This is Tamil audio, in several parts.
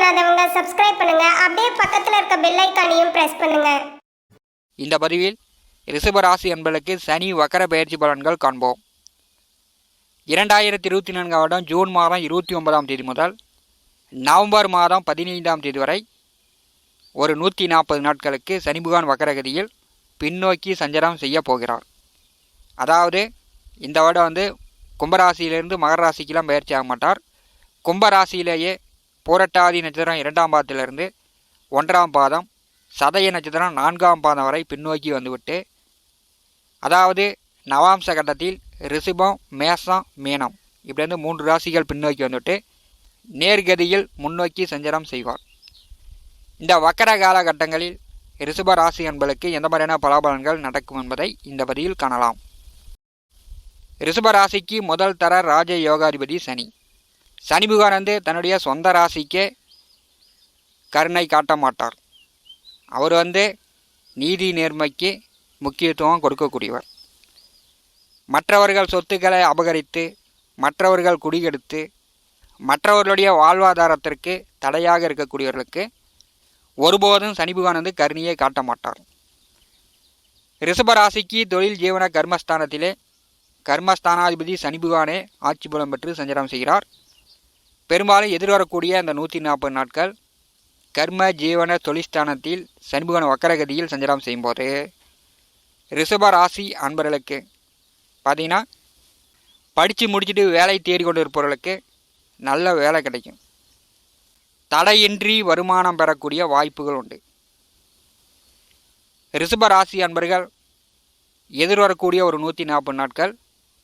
பண்ணாதவங்க சப்ஸ்கிரைப் பண்ணுங்க. அப்படியே பக்கத்தில் இருக்க பெல் ஐக்கானையும் பிரஸ் பண்ணுங்க. இந்த பதிவில் ரிஷபராசி என்பதற்கு சனி வக்கர பயிற்சி பலன்கள் காண்போம். இரண்டாயிரத்தி இருபத்தி நான்காம் வருடம் ஜூன் மாதம் இருபத்தி ஒன்பதாம் தேதி முதல் நவம்பர் மாதம் பதினைந்தாம் தேதி வரை ஒரு நூற்றி நாற்பது நாட்களுக்கு சனிபுகான் வக்கரகதியில் பின்னோக்கி சஞ்சாரம் செய்ய போகிறார். அதாவது இந்த வருடம் வந்து கும்பராசியிலிருந்து மகர ராசிக்கெல்லாம் பயிற்சி ஆக மாட்டார். கும்பராசியிலேயே பூரட்டாதி நட்சத்திரம் இரண்டாம் பாதத்திலிருந்து ஒன்றாம் பாதம் சதய நட்சத்திரம் நான்காம் பாதம் வரை பின்னோக்கி வந்துவிட்டு அதாவது நவாம்ச கட்டத்தில் ரிஷபம் மேசம் மீனம். இப்படிந்து மூன்று ராசிகள் பின்னோக்கி வந்துவிட்டு நேர்கதியில் முன்னோக்கி சஞ்சாரம் செய்வார். இந்த வக்கர காலகட்டங்களில் ரிஷப ராசி என்பதற்கு எந்த மாதிரியான பலாபலன்கள் நடக்கும் என்பதை இந்த பதிவில் காணலாம். ரிஷப ராசிக்கு முதல் தர ராஜ யோகாதிபதி சனி. சனி பகவான் வந்து தன்னுடைய சொந்த ராசிக்கு கருணை காட்ட மாட்டார். அவர் வந்து நீதி நேர்மைக்கு முக்கியத்துவம் கொடுக்கக்கூடியவர். மற்றவர்கள் சொத்துக்களை அபகரித்து மற்றவர்கள் குடிகெடுத்து மற்றவர்களுடைய வாழ்வாதாரத்திற்கு தடையாக இருக்கக்கூடியவர்களுக்கு ஒருபோதும் சனி பகவான் வந்து கருணையை காட்ட மாட்டார். ரிஷபராசிக்கு தொழில் ஜீவன கர்மஸ்தானத்திலே கர்மஸ்தானாதிபதி சனி பகவானே ஆட்சி புலம் பெற்று சஞ்சாரம் செய்கிறார். பெரும்பாலும் எதிர்வரக்கூடிய அந்த நூற்றி நாற்பது நாட்கள் கர்ம ஜீவன தொழிற்ஸ்தானத்தில் சண்முகன் வக்கரகதியில் சஞ்சாரம் செய்யும்போது ரிஷப ராசி அன்பர்களுக்கு பார்த்தீங்கன்னா படித்து முடிச்சுட்டு வேலை தேடி கொண்டு இருப்பவர்களுக்கு நல்ல வேலை கிடைக்கும். தடையின்றி வருமானம் பெறக்கூடிய வாய்ப்புகள் உண்டு. ரிஷப ராசி அன்பர்கள் எதிர்வரக்கூடிய ஒரு நூற்றி நாற்பது நாட்கள்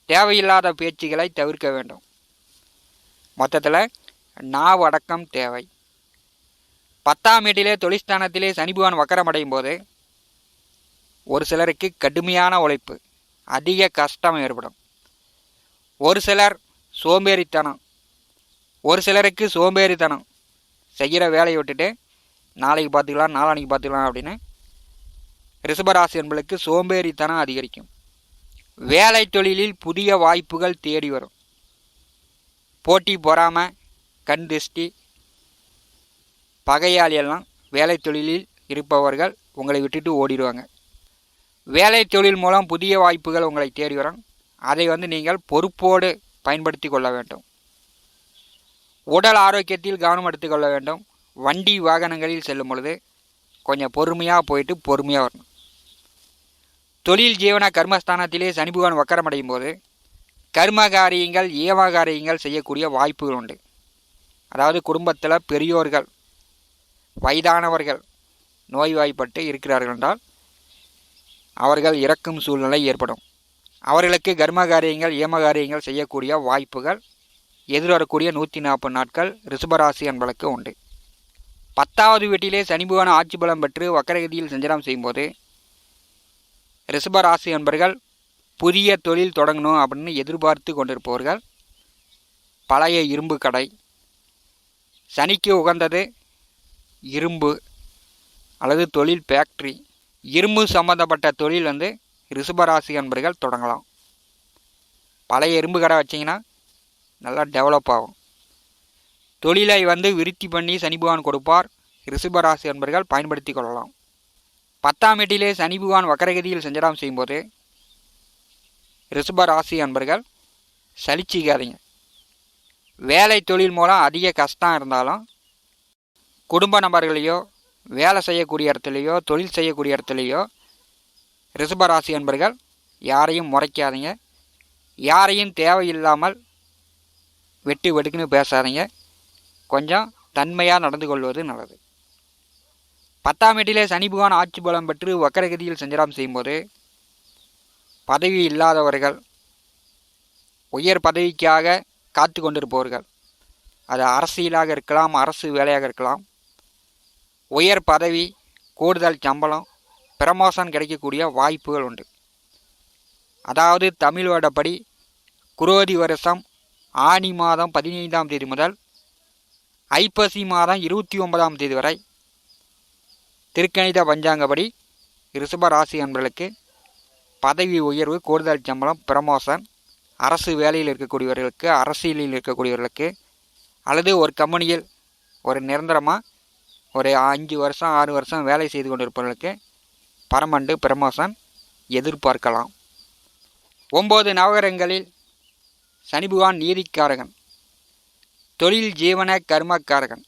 தேவையில்லாத பேச்சுகளை தவிர்க்க வேண்டும். மொத்தத்தில் நாவடக்கம் தேவை. பத்தாம் வீட்டிலே தொழிற்ஸ்தானத்திலே சனிபகவான் வக்கரமடையும் போது ஒரு சிலருக்கு கடுமையான உழைப்பு அதிக கஷ்டம் ஏற்படும். ஒரு சிலர் சோம்பேறித்தனம் ஒரு சிலருக்கு சோம்பேறித்தனம் செய்கிற வேலையை விட்டுட்டு நாளைக்கு பார்த்துக்கலாம் நாளானிக்கு பார்த்துக்கலாம் அப்படின்னு ரிஷபராசி என்பளுக்கு சோம்பேறித்தனம் அதிகரிக்கும். வேலை தொழிலில் புதிய வாய்ப்புகள் தேடி வரும். போட்டி பொறாமல் கண் திருஷ்டி பகையாளி எல்லாம் வேலை தொழிலில் இருப்பவர்கள் உங்களை விட்டுட்டு ஓடிடுவாங்க. வேலை தொழில் மூலம் புதிய வாய்ப்புகள் உங்களை தேடி வரும். அதை வந்து நீங்கள் பொறுப்போடு பயன்படுத்தி கொள்ள வேண்டும். உடல் ஆரோக்கியத்தில் கவனம் எடுத்துக்கொள்ள வேண்டும். வண்டி வாகனங்களில் செல்லும் பொழுது கொஞ்சம் பொறுமையாக போயிட்டு பொறுமையாக வரணும். தொழில் ஜீவன கர்மஸ்தானத்திலே சனி பகவான் வக்கரமடையும் போது கர்ம காரியங்கள் காரியங்கள் செய்யக்கூடிய வாய்ப்புகள் உண்டு அதாவது குடும்பத்தில் பெரியோர்கள் வயதானவர்கள் நோய்வாய்ப்பட்டு இருக்கிறார்கள் என்றால் அவர்கள் இறக்கும் சூழ்நிலை ஏற்படும். அவர்களுக்கு கர்ம காரியங்கள் ஏம காரியங்கள் செய்யக்கூடிய வாய்ப்புகள் எதிர்வரக்கூடிய நூற்றி நாற்பது நாட்கள் ரிஷபராசி என்பதற்கு உண்டு. பத்தாவது வீட்டிலே சனிபுவான ஆட்சி பலம் பெற்று வக்கரகதியில் சஞ்சாரம் செய்யும்போது ரிஷபராசி என்பர்கள் புதிய தொழில் தொடங்கணும் அப்படின்னு எதிர்பார்த்து கொண்டிருப்பவர்கள் பழைய இரும்பு கடை சனிக்கு உகந்தது இரும்பு அல்லது தொழில் ஃபேக்ட்ரி இரும்பு சம்மந்தப்பட்ட தொழில் வந்து ரிஷபராசி அன்பர்கள் தொடங்கலாம். பழைய இரும்பு கடை வச்சிங்கன்னா நல்லா டெவலப் ஆகும். தொழிலை வந்து விருத்தி பண்ணி சனி பகவான் கொடுப்பார். ரிஷபராசி அன்பர்கள் பயன்படுத்தி கொள்ளலாம். பத்தாம் எட்டிலே சனி பகவான் வக்கரகதியில் சஞ்சாரம் செய்யும்போது ரிஷப ராசி அன்பர்கள் சலிச்சிக்காதீங்க. வேலை தொழில் மூலம் அதிக கஷ்டம் இருந்தாலும் குடும்ப நபர்களையோ வேலை செய்யக்கூடிய இடத்துலையோ தொழில் செய்யக்கூடிய இடத்துலையோ ரிஷபராசி அன்பர்கள் யாரையும் முறைக்காதீங்க. யாரையும் தேவையில்லாமல் வெட்டு வெட்டுக்குன்னு பேசாதீங்க. கொஞ்சம் தன்மையாக நடந்து கொள்வது நல்லது. பத்தாம் எட்டிலே சனி பகவான் ஆட்சி பலம் பெற்று வக்கரகதியில் சஞ்சாரம் செய்யும்போது பதவி இல்லாதவர்கள் உயர் பதவிக்காக காத்து கொண்டிருப்பவர்கள். அது அரசியலாக இருக்கலாம் அரசு வேலையாக இருக்கலாம். உயர் பதவி கூடுதல் சம்பளம் பிரமோஷன் கிடைக்கக்கூடிய வாய்ப்புகள் உண்டு. அதாவது தமிழ் வருடப்படி குரோதி வருஷம் ஆனி மாதம் பதினைந்தாம் தேதி முதல் ஐப்பசி மாதம் இருபத்தி ஒன்பதாம் தேதி வரை திருக்கணித பஞ்சாங்கப்படி ரிஷப ராசி பதவி உயர்வு கூடுதல் சம்பளம் ப்ரமோஷன் அரசு வேலையில் இருக்கக்கூடியவர்களுக்கு அரசியலில் இருக்கக்கூடியவர்களுக்கு அல்லது ஒரு கம்பெனியில் ஒரு நிரந்தரமாக ஒரு அஞ்சு வருஷம் ஆறு வருஷம் வேலை செய்து கொண்டிருப்பவர்களுக்கு பரமண்டு பிரமோஷன் எதிர்பார்க்கலாம். ஒம்பது நவகரங்களில் சனி பகவான் நீதிக்காரகன் தொழில் ஜீவன கர்மக்காரகன்.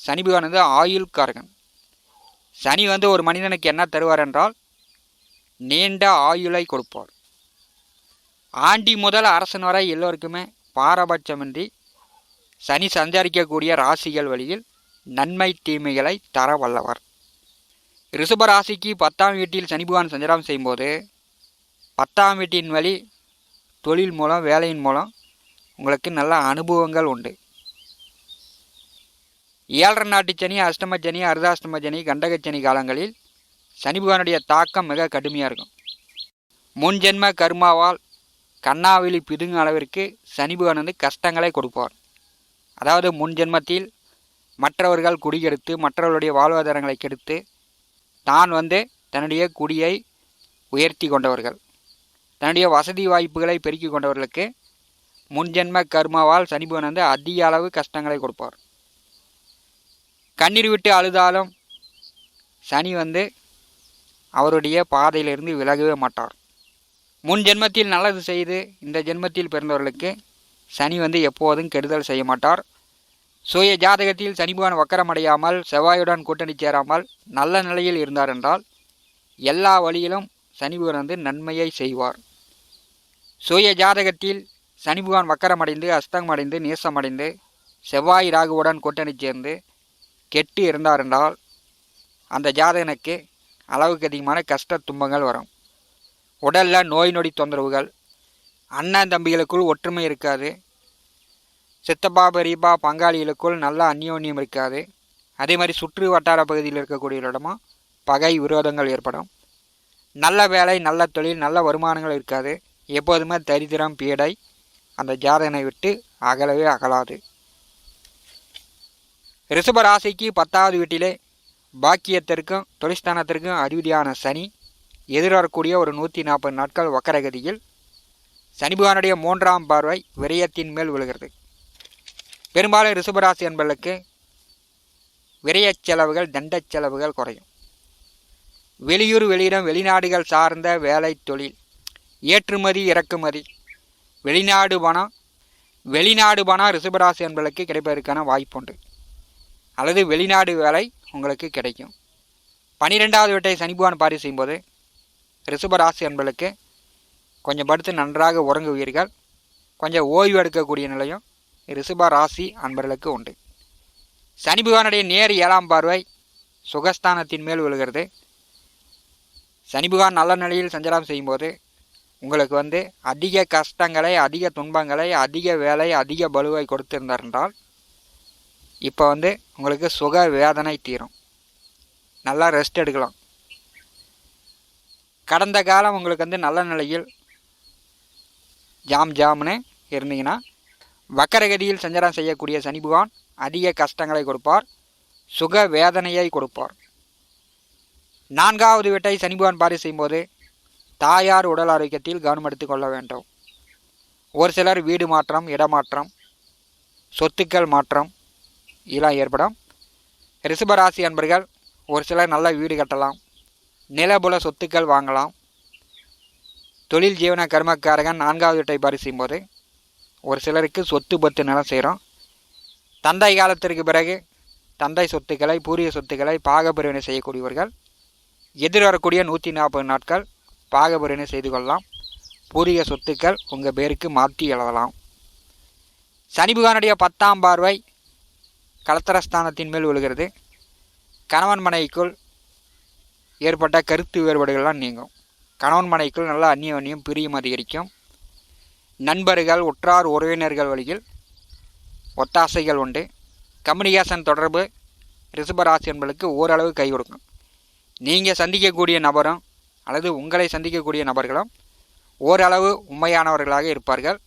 சனி பகவான் வந்து ஆயுள்காரகன். சனி வந்து ஒரு மனிதனுக்கு என்ன தருவார் என்றால் நீண்ட ஆயுளை கொடுப்பார். ஆண்டி முதல் அரசன் வரை எல்லோருக்குமே பாரபட்சமின்றி சனி சஞ்சரிக்கக்கூடிய ராசிகள் வழியில் நன்மை தீமைகளை தர வல்லவர். ரிஷப ராசிக்கு பத்தாம் வீட்டில் சனி பகவான் சஞ்சாரம் செய்யும்போது பத்தாம் வீட்டின் வழி தொழில் மூலம் வேலையின் மூலம் உங்களுக்கு நல்ல அனுபவங்கள் உண்டு. ஏழரை நாட்டு சனி அஷ்டம சனி அர்தாஷ்டம சனி காலங்களில் சனி பகவானுடைய தாக்கம் மிக கடுமையாக இருக்கும். முன் ஜென்ம கர்மாவால் கண்ணாவெளி பிதுங்கும் அளவிற்கு சனி பகவான் வந்து கஷ்டங்களை கொடுப்பார். அதாவது முன் ஜென்மத்தில் மற்றவர்கள் குடியெடுத்து மற்றவர்களுடைய வாழ்வாதாரங்களை கெடுத்து தான் வந்து தன்னுடைய குடியை உயர்த்தி கொண்டவர்கள். தன்னுடைய வசதி வாய்ப்புகளை பெருக்கி கொண்டவர்களுக்கு முன்ஜென்ம கர்மாவால் சனி வந்து அதிக அளவு கஷ்டங்களை கொடுப்பார். கண்ணீர் விட்டு அழுதாலும் சனி வந்து அவருடைய பாதையிலிருந்து விலகவே மாட்டார். முன் ஜென்மத்தில் நல்லது செய்து இந்த ஜென்மத்தில் பிறந்தவர்களுக்கு சனி வந்து எப்போதும் கெடுதல் செய்ய மாட்டார். சுய ஜாதகத்தில் சனிபகவான் வக்கரமடையாமல் செவ்வாயுடன் கூட்டணி சேராமல் நல்ல நிலையில் இருந்தார் என்றால் எல்லா வழியிலும் சனி வந்து நன்மையை செய்வார். சுய ஜாதகத்தில் சனிபகவான் வக்கரமடைந்து அஸ்தங்கமடைந்து நீசமடைந்து செவ்வாய் ராகுவுடன் கூட்டணி சேர்ந்து கெட்டு இருந்தார் என்றால் அந்த ஜாதகனுக்கு அளவுக்கு அதிகமான கஷ்ட துன்பங்கள் வரும். உடலில் நோய் நொடி தொந்தரவுகள் அண்ணன் தம்பிகளுக்குள் ஒற்றுமை இருக்காது. சித்தப்பா பெரியப்பா பங்காளிகளுக்குள் நல்ல அந்யோன்யம் இருக்காது. அதே மாதிரி சுற்று வட்டார பகுதியில் இருக்கக்கூடியவரிடமா பகை விரோதங்கள் ஏற்படும். நல்ல வேலை நல்ல தொழில் நல்ல வருமானங்கள் இருக்காது. எப்போதுமே தரித்திரம் பீடை அந்த ஜாதகனை விட்டு அகலவே அகலாது. ரிஷப ராசிக்கு பத்தாவது வீட்டிலே பாக்கியத்திற்கும் தொழிற்ஸ்தானத்திற்கும் அதிபதியான சனி எதிர்வரக்கூடிய ஒரு நூற்றி நாற்பது நாட்கள் வக்கரகதியில் சனிபகவானுடைய மூன்றாம் பார்வை விரயத்தின் மேல் விழுகிறது. பெரும்பாலும் ரிஷபராசி என்பர்களுக்கு விரயச் செலவுகள் தண்டச் செலவுகள் குறையும். வெளியூர் வெளியிடம் வெளிநாடுகள் சார்ந்த வேலை தொழில் ஏற்றுமதி இறக்குமதி வெளிநாடு பணம் வெளிநாடு பணம் ரிஷபராசி என்பதற்கு கிடைப்பதற்கான வாய்ப்புண்டு. அல்லது வெளிநாடு வேலை உங்களுக்கு கிடைக்கும். பனிரெண்டாவது வீட்டை சனிபகவான் பாரி செய்யும்போது ரிஷபராசி என்பதற்கு கொஞ்சம் படுத்து நன்றாக உறங்குவீர்கள். கொஞ்சம் ஓய்வு எடுக்கக்கூடிய நிலையும் ரிஷப ராசி அன்பர்களுக்கு உண்டு. சனி பகவானுடைய நேர் ஏழாம் பார்வை சுகஸ்தானத்தின் மேல் விழுகிறது. சனி பகவான் நல்ல நிலையில் சஞ்சாரம் செய்யும்போது உங்களுக்கு வந்து அதிக கஷ்டங்களை அதிக துன்பங்களை அதிக வேலை அதிக பலுவை கொடுத்திருந்தார் என்றால் இப்போ வந்து உங்களுக்கு சுக வேதனை தீரும். நல்லா ரெஸ்ட் எடுக்கலாம். கடந்த காலம் உங்களுக்கு வந்து நல்ல நிலையில் ஜாம் ஜாம்னு இருந்தீங்கன்னா வக்கரகதியில் சஞ்சாரம் செய்யக்கூடிய சனி பகவான் அதிக கஷ்டங்களை கொடுப்பார் சுக வேதனையை கொடுப்பார். நான்காவது வீட்டை சனி பகவான் பாரி செய்யும்போது தாயார் உடல் ஆரோக்கியத்தில் கவனம் எடுத்துக்கொள்ள வேண்டும். ஒரு சிலர் வீடு மாற்றம் இடமாற்றம் சொத்துக்கள் மாற்றம் இதெல்லாம் ஏற்படும். ரிஷபராசி அன்பர்கள் ஒரு சிலர் நல்ல வீடு கட்டலாம். நிலபுல சொத்துக்கள் வாங்கலாம். தொழில் ஜீவன கர்மக்காரகன் நான்காவது வீட்டை பாரி போது ஒரு சிலருக்கு சொத்து பத்து நிலம் செய்கிறோம் தந்தை காலத்திற்கு பிறகு தந்தை சொத்துக்களை பூரிய சொத்துக்களை பாகப்பிரிவினை செய்யக்கூடியவர்கள். எதிர் வரக்கூடிய நூற்றி நாற்பது நாட்கள் பாகப்பிரிவினை செய்து கொள்ளலாம். பூரிய சொத்துக்கள் உங்கள் பேருக்கு மாற்றி எழுதலாம். சனி பத்தாம் பார்வை கலத்தரஸ்தானத்தின் மேல் விழுகிறது. கணவன் மனைவிக்குள் ஏற்பட்ட கருத்து வேறுபாடுகள்லாம் நீங்கும். கணவன் மனைவிக்குள் நல்ல அந்நியோன்யம் பிரியும் அதிகரிக்கும். நண்பர்கள் உற்றார் உறவினர்கள் வழியில் ஒத்தாசைகள் உண்டு. கம்யூனிகேஷன் தொடர்பு ரிஷபராசி என்பதுக்கு ஓரளவு கை கொடுக்கும். நீங்கள் சந்திக்கக்கூடிய நபரும் அல்லது உங்களை சந்திக்கக்கூடிய நபர்களும் ஓரளவு உண்மையானவர்களாக இருப்பார்கள்.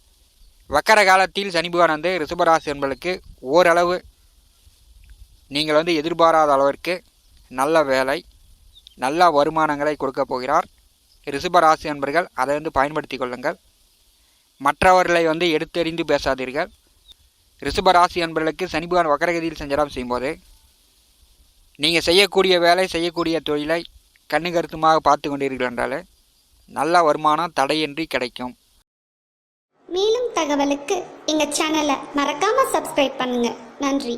வக்கர காலத்தில் சனி பகவான் வந்து ரிஷபராசி என்பதுக்கு ஓரளவு நீங்கள் வந்து எதிர்பாராத அளவிற்கு நல்ல வேலை நல்ல வருமானங்களை கொடுக்க போகிறார். ரிஷபராசி அன்பர்கள் அதை வந்து பயன்படுத்தி கொள்ளுங்கள். மற்றவர்களை வந்து எடுத்தெறிந்து பேசாதீர்கள். ரிஷபராசி அன்பர்களுக்கு சனி வக்கரகதியில் சஞ்சாரம் செய்யும்போது நீங்கள் செய்யக்கூடிய வேலை செய்யக்கூடிய தொழிலை கண்ணு கருத்துமாக பார்த்து கொண்டீர்கள் என்றால் நல்ல வருமானம் தடையின்றி கிடைக்கும். மேலும் தகவலுக்கு எங்கள் சேனலை மறக்காமல் சப்ஸ்கிரைப் பண்ணுங்கள் நன்றி.